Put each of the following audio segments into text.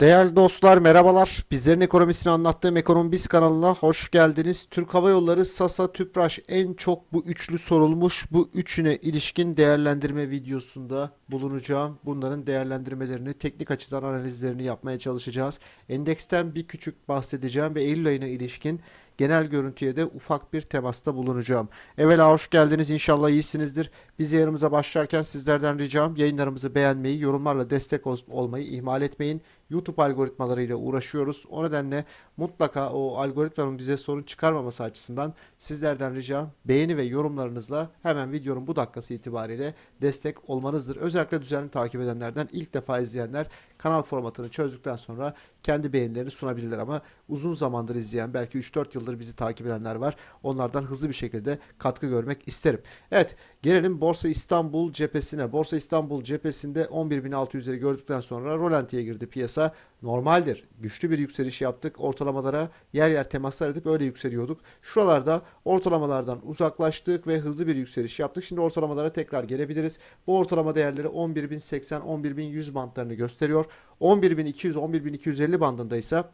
Değerli dostlar merhabalar. Bizlerin ekonomisini anlattığım Ekonomi Biz kanalına hoş geldiniz. Türk Hava Yolları, Sasa, Tüpraş en çok bu üçlü sorulmuş. Bu üçüne ilişkin değerlendirme videosunda bulunacağım. Bunların değerlendirmelerini, teknik açıdan analizlerini yapmaya çalışacağız. Endeksten bir küçük bahsedeceğim ve Eylül ayına ilişkin genel görüntüye de ufak bir temasta bulunacağım. Evvela hoş geldiniz. İnşallah iyisinizdir. Biz yayınımıza başlarken sizlerden ricam yayınlarımızı beğenmeyi, yorumlarla destek ol- olmayı ihmal etmeyin. YouTube algoritmalarıyla uğraşıyoruz. O nedenle mutlaka o algoritmanın bize sorun çıkarmaması açısından sizlerden ricam beğeni ve yorumlarınızla hemen videonun bu dakikası itibariyle destek olmanızdır. Özellikle düzenli takip edenlerden ilk defa izleyenler kanal formatını çözdükten sonra kendi beğenilerini sunabilirler ama uzun zamandır izleyen belki 3-4 yıldır bizi takip edenler var. Onlardan hızlı bir şekilde katkı görmek isterim. Evet gelelim Borsa İstanbul cephesine. Borsa İstanbul cephesinde 11.600'leri gördükten sonra rolantiye girdi piyasa. Normaldir. Güçlü bir yükseliş yaptık. Ortalamalara yer yer temaslar edip öyle yükseliyorduk. Şuralarda ortalamalardan uzaklaştık ve hızlı bir yükseliş yaptık. Şimdi ortalamalara tekrar gelebiliriz. Bu ortalama değerleri 11.080, 11.100 bantlarını gösteriyor. 11.200, 11.250 bandında ise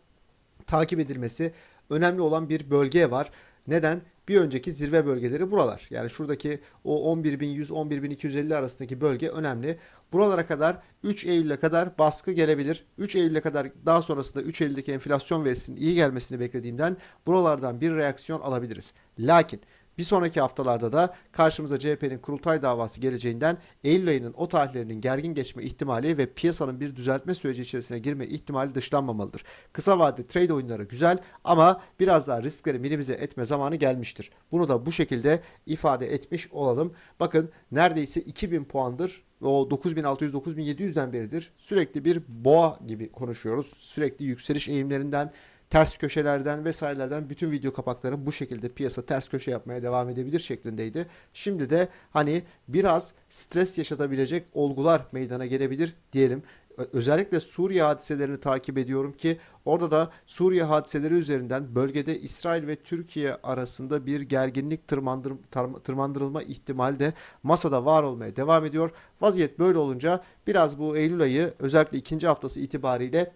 takip edilmesi önemli olan bir bölge var. Neden? Bir önceki zirve bölgeleri buralar. Yani şuradaki o 11.100 11.250 arasındaki bölge önemli. Buralara kadar 3 Eylül'e kadar baskı gelebilir. 3 Eylül'e kadar daha sonrasında 3 Eylül'deki enflasyon verisinin iyi gelmesini beklediğimden buralardan bir reaksiyon alabiliriz. Lakin bir sonraki haftalarda da karşımıza CHP'nin kurultay davası geleceğinden Eylül ayının o tarihlerinin gergin geçme ihtimali ve piyasanın bir düzeltme süreci içerisine girme ihtimali dışlanmamalıdır. Kısa vadeli trade oyunları güzel ama biraz daha riskleri minimize etme zamanı gelmiştir. Bunu da bu şekilde ifade etmiş olalım. Bakın neredeyse 2000 puandır o 9600-9700'den beridir sürekli bir boğa gibi konuşuyoruz. Sürekli yükseliş eğimlerinden ters köşelerden vesairelerden bütün video kapaklarım bu şekilde piyasa ters köşe yapmaya devam edebilir şeklindeydi. Şimdi de hani biraz stres yaşatabilecek olgular meydana gelebilir diyelim. Özellikle Suriye hadiselerini takip ediyorum ki orada da Suriye hadiseleri üzerinden bölgede İsrail ve Türkiye arasında bir gerginlik tırmandır, tırmandırılma ihtimali de masada var olmaya devam ediyor. Vaziyet böyle olunca biraz bu Eylül ayı özellikle ikinci haftası itibariyle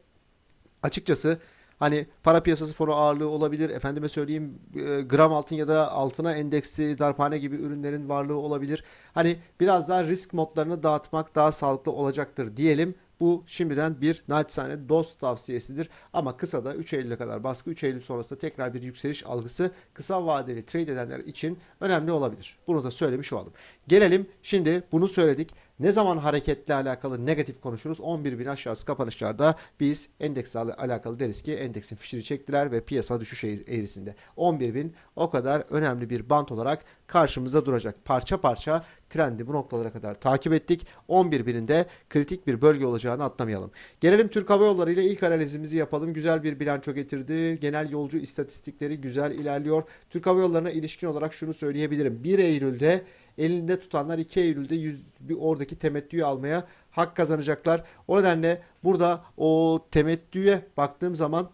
açıkçası Hani para piyasası fonu ağırlığı olabilir. Efendime söyleyeyim e, gram altın ya da altına endeksli darphane gibi ürünlerin varlığı olabilir. Hani biraz daha risk modlarını dağıtmak daha sağlıklı olacaktır diyelim. Bu şimdiden bir naçizane dost tavsiyesidir. Ama kısa da 3 Eylül'e kadar baskı 3 Eylül sonrasında tekrar bir yükseliş algısı kısa vadeli trade edenler için önemli olabilir. Bunu da söylemiş olalım. Gelelim şimdi bunu söyledik. Ne zaman hareketle alakalı negatif konuşuruz? 11 bin aşağısı kapanışlarda biz endeksle al- alakalı deriz ki endeksin fişini çektiler ve piyasa düşüş eğri- eğrisinde. 11 bin o kadar önemli bir bant olarak karşımıza duracak. Parça parça trendi bu noktalara kadar takip ettik. 11 binin de kritik bir bölge olacağını atlamayalım. Gelelim Türk Hava Yolları ile ilk analizimizi yapalım. Güzel bir bilanço getirdi. Genel yolcu istatistikleri güzel ilerliyor. Türk Hava Yolları'na ilişkin olarak şunu söyleyebilirim. 1 Eylül'de elinde tutanlar 2 Eylül'de yüz, bir oradaki temettüyü almaya hak kazanacaklar. O nedenle burada o temettüye baktığım zaman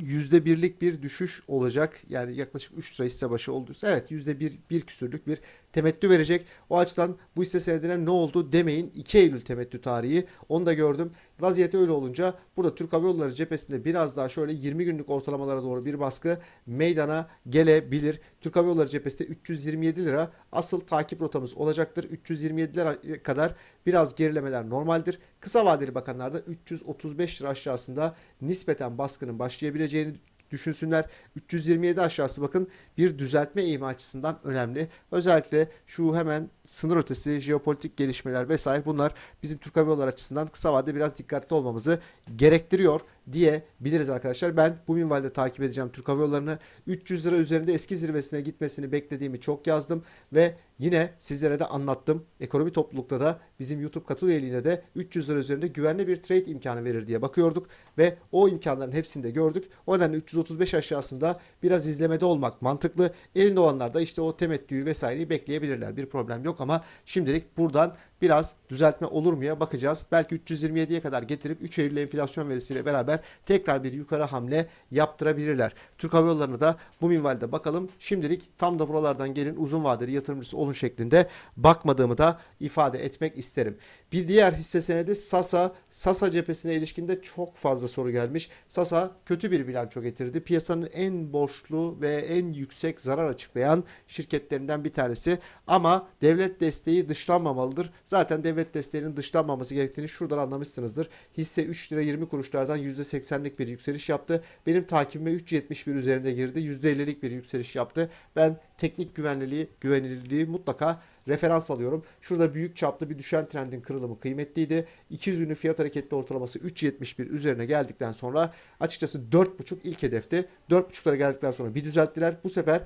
yüzde birlik bir düşüş olacak. Yani yaklaşık 3 lira hisse başı olduysa evet yüzde bir, bir küsürlük bir temettü verecek. O açıdan bu hisse senedine ne oldu demeyin. 2 Eylül temettü tarihi. Onu da gördüm. Vaziyeti öyle olunca burada Türk Hava Yolları cephesinde biraz daha şöyle 20 günlük ortalamalara doğru bir baskı meydana gelebilir. Türk Hava Yolları cephesinde 327 lira asıl takip rotamız olacaktır. 327 lira kadar biraz gerilemeler normaldir. Kısa vadeli bakanlarda 335 lira aşağısında nispeten baskının başlayabileceğini düşünsünler. 327 aşağısı bakın bir düzeltme eğimi açısından önemli. Özellikle şu hemen sınır ötesi jeopolitik gelişmeler vesaire bunlar bizim Türk Hava Yolları açısından kısa vadede biraz dikkatli olmamızı gerektiriyor diyebiliriz arkadaşlar. Ben bu minvalde takip edeceğim Türk Hava Yolları'nı. 300 lira üzerinde eski zirvesine gitmesini beklediğimi çok yazdım ve yine sizlere de anlattım. Ekonomi toplulukta da bizim YouTube katıl üyeliğinde de 300 lira üzerinde güvenli bir trade imkanı verir diye bakıyorduk ve o imkanların hepsini de gördük. O nedenle 335 aşağısında biraz izlemede olmak mantıklı. Elinde olanlar da işte o temettüyü vesaireyi bekleyebilirler. Bir problem yok ama şimdilik buradan biraz düzeltme olur muya bakacağız. Belki 327'ye kadar getirip 3 Eylül enflasyon verisiyle beraber tekrar bir yukarı hamle yaptırabilirler. Türk Hava Yolları'na da bu minvalde bakalım. Şimdilik tam da buralardan gelin uzun vadeli yatırımcısı olun şeklinde bakmadığımı da ifade etmek isterim. Bir diğer hisse senedi Sasa. Sasa cephesine ilişkinde çok fazla soru gelmiş. Sasa kötü bir bilanço getirdi. Piyasanın en borçlu ve en yüksek zarar açıklayan şirketlerinden bir tanesi. Ama devlet desteği dışlanmamalıdır. Zaten devlet desteğinin dışlanmaması gerektiğini şuradan anlamışsınızdır. Hisse 3 lira 20 kuruşlardan %80'lik bir yükseliş yaptı. Benim takibime 3.71 üzerinde girdi. %50'lik bir yükseliş yaptı. Ben teknik güvenliliği, güvenilirliği mutlaka referans alıyorum. Şurada büyük çaplı bir düşen trendin kırılımı kıymetliydi. 200 günlük fiyat hareketli ortalaması 3.71 üzerine geldikten sonra açıkçası 4.5 ilk hedefte. 4.5'lara geldikten sonra bir düzelttiler. Bu sefer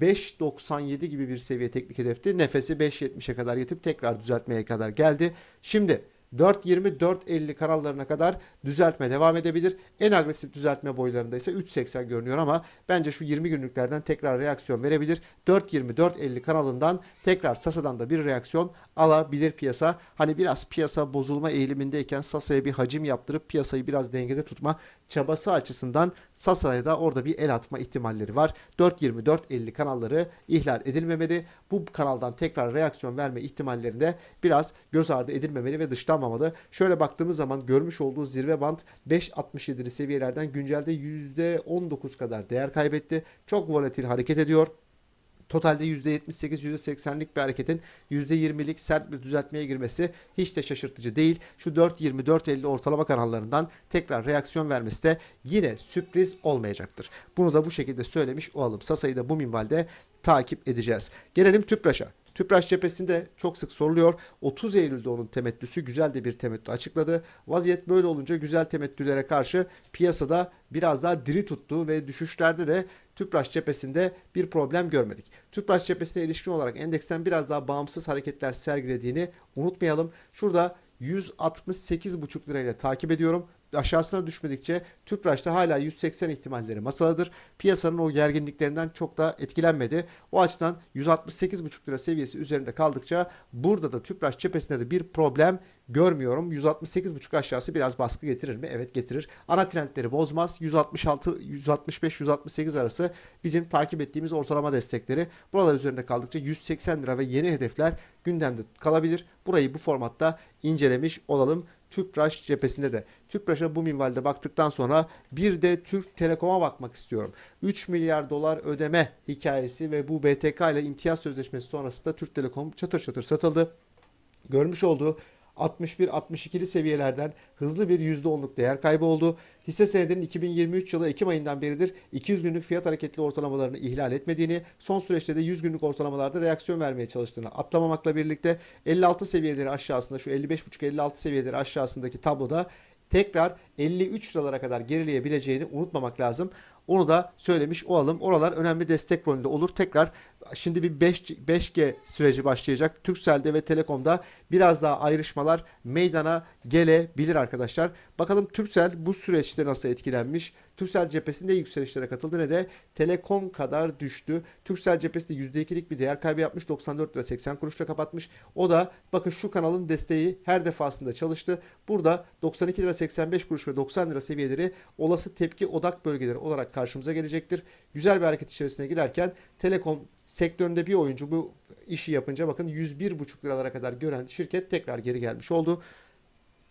5.97 gibi bir seviye teknik hedefti. Nefesi 5.70'e kadar yetip tekrar düzeltmeye kadar geldi. Şimdi 4.20-4.50 kanallarına kadar düzeltme devam edebilir. En agresif düzeltme boylarında ise 3.80 görünüyor ama bence şu 20 günlüklerden tekrar reaksiyon verebilir. 4.20-4.50 kanalından tekrar Sasa'dan da bir reaksiyon alabilir piyasa. Hani biraz piyasa bozulma eğilimindeyken Sasa'ya bir hacim yaptırıp piyasayı biraz dengede tutma çabası açısından Sasa'ya da orada bir el atma ihtimalleri var. 4.20-4.50 kanalları ihlal edilmemeli. Bu kanaldan tekrar reaksiyon verme ihtimallerinde biraz göz ardı edilmemeli ve dışlanmamalı. Şöyle baktığımız zaman görmüş olduğu zirve band 5.67'li seviyelerden güncelde %19 kadar değer kaybetti. Çok volatil hareket ediyor. Totalde %78-%80'lik bir hareketin %20'lik sert bir düzeltmeye girmesi hiç de şaşırtıcı değil. Şu 4.20-4.50 ortalama kanallarından tekrar reaksiyon vermesi de yine sürpriz olmayacaktır. Bunu da bu şekilde söylemiş olalım. Sasa'yı da bu minvalde takip edeceğiz. Gelelim Tüpraş'a. Tüpraş cephesinde çok sık soruluyor. 30 Eylül'de onun temettüsü güzel de bir temettü açıkladı. Vaziyet böyle olunca güzel temettülere karşı piyasada biraz daha diri tuttu ve düşüşlerde de Tüpraş cephesinde bir problem görmedik. Tüpraş cephesine ilişkin olarak endeksten biraz daha bağımsız hareketler sergilediğini unutmayalım. Şurada 168,5 lirayla takip ediyorum aşağısına düşmedikçe Tüpraş'ta hala 180 ihtimalleri masadadır. Piyasanın o gerginliklerinden çok da etkilenmedi. O açıdan 168,5 lira seviyesi üzerinde kaldıkça burada da Tüpraş cephesinde de bir problem görmüyorum. 168,5 aşağısı biraz baskı getirir mi? Evet getirir. Ana trendleri bozmaz. 166, 165, 168 arası bizim takip ettiğimiz ortalama destekleri. Buralar üzerinde kaldıkça 180 lira ve yeni hedefler gündemde kalabilir. Burayı bu formatta incelemiş olalım. Tüpraş cephesinde de. Tüpraş'a bu minvalde baktıktan sonra bir de Türk Telekom'a bakmak istiyorum. 3 milyar dolar ödeme hikayesi ve bu BTK ile imtiyaz sözleşmesi sonrasında Türk Telekom çatır çatır satıldı. Görmüş olduğu 61-62'li seviyelerden hızlı bir %10'luk değer kaybı oldu. Hisse senedinin 2023 yılı Ekim ayından beridir 200 günlük fiyat hareketli ortalamalarını ihlal etmediğini, son süreçte de 100 günlük ortalamalarda reaksiyon vermeye çalıştığını atlamamakla birlikte 56 seviyeleri aşağısında şu 55.5-56 seviyeleri aşağısındaki tabloda tekrar 53 liralara kadar gerileyebileceğini unutmamak lazım. Onu da söylemiş olalım. Oralar önemli destek rolünde olur. Tekrar şimdi bir 5, 5G süreci başlayacak. Turkcell'de ve Telekom'da biraz daha ayrışmalar meydana gelebilir arkadaşlar. Bakalım Turkcell bu süreçte nasıl etkilenmiş? Turkcell cephesinde yükselişlere katıldı ne de Telekom kadar düştü. Turkcell cephesinde %2'lik bir değer kaybı yapmış. 94 lira 80 kuruşla kapatmış. O da bakın şu kanalın desteği her defasında çalıştı. Burada 92 lira 85 kuruş ve 90 lira seviyeleri olası tepki odak bölgeleri olarak karşımıza gelecektir. Güzel bir hareket içerisine girerken Telekom sektöründe bir oyuncu bu işi yapınca bakın 101,5 liralara kadar gören şirket tekrar geri gelmiş oldu.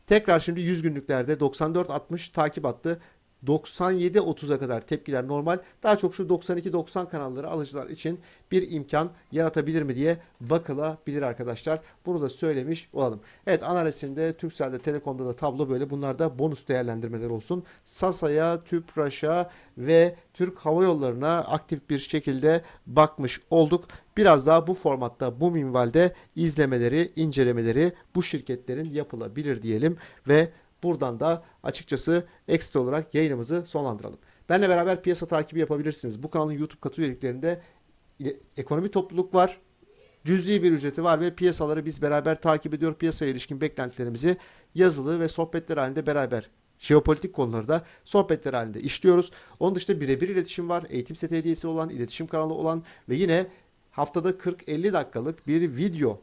Tekrar şimdi 100 günlüklerde 94.60 takip attı. 97.30'a kadar tepkiler normal. Daha çok şu 92-90 kanalları alıcılar için bir imkan yaratabilir mi diye bakılabilir arkadaşlar. Bunu da söylemiş olalım. Evet ana resimde Turkcell'de Telekom'da da tablo böyle. Bunlar da bonus değerlendirmeler olsun. Sasa'ya, Tüpraş'a ve Türk Hava Yolları'na aktif bir şekilde bakmış olduk. Biraz daha bu formatta, bu minvalde izlemeleri, incelemeleri bu şirketlerin yapılabilir diyelim ve Buradan da açıkçası ekstra olarak yayınımızı sonlandıralım. Benle beraber piyasa takibi yapabilirsiniz. Bu kanalın YouTube katı üyeliklerinde ekonomi topluluk var. Cüzi bir ücreti var ve piyasaları biz beraber takip ediyor. Piyasaya ilişkin beklentilerimizi yazılı ve sohbetler halinde beraber jeopolitik konuları da sohbetler halinde işliyoruz. Onun dışında birebir iletişim var. Eğitim seti hediyesi olan, iletişim kanalı olan ve yine haftada 40-50 dakikalık bir video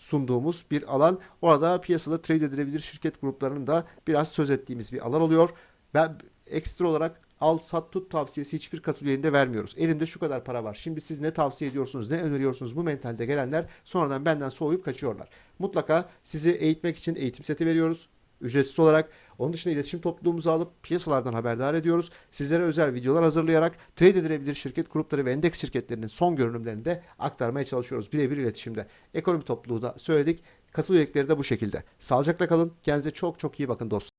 sunduğumuz bir alan. Orada piyasada trade edilebilir şirket gruplarının da biraz söz ettiğimiz bir alan oluyor. Ben ekstra olarak al sat tut tavsiyesi hiçbir katıl vermiyoruz. Elimde şu kadar para var. Şimdi siz ne tavsiye ediyorsunuz, ne öneriyorsunuz bu mentalde gelenler sonradan benden soğuyup kaçıyorlar. Mutlaka sizi eğitmek için eğitim seti veriyoruz. Ücretsiz olarak. Onun dışında iletişim topluluğumuzu alıp piyasalardan haberdar ediyoruz. Sizlere özel videolar hazırlayarak trade edilebilir şirket grupları ve endeks şirketlerinin son görünümlerini de aktarmaya çalışıyoruz. Birebir iletişimde. Ekonomi topluluğu da söyledik. Katıl üyelikleri de bu şekilde. Sağlıcakla kalın. Kendinize çok çok iyi bakın dostlar.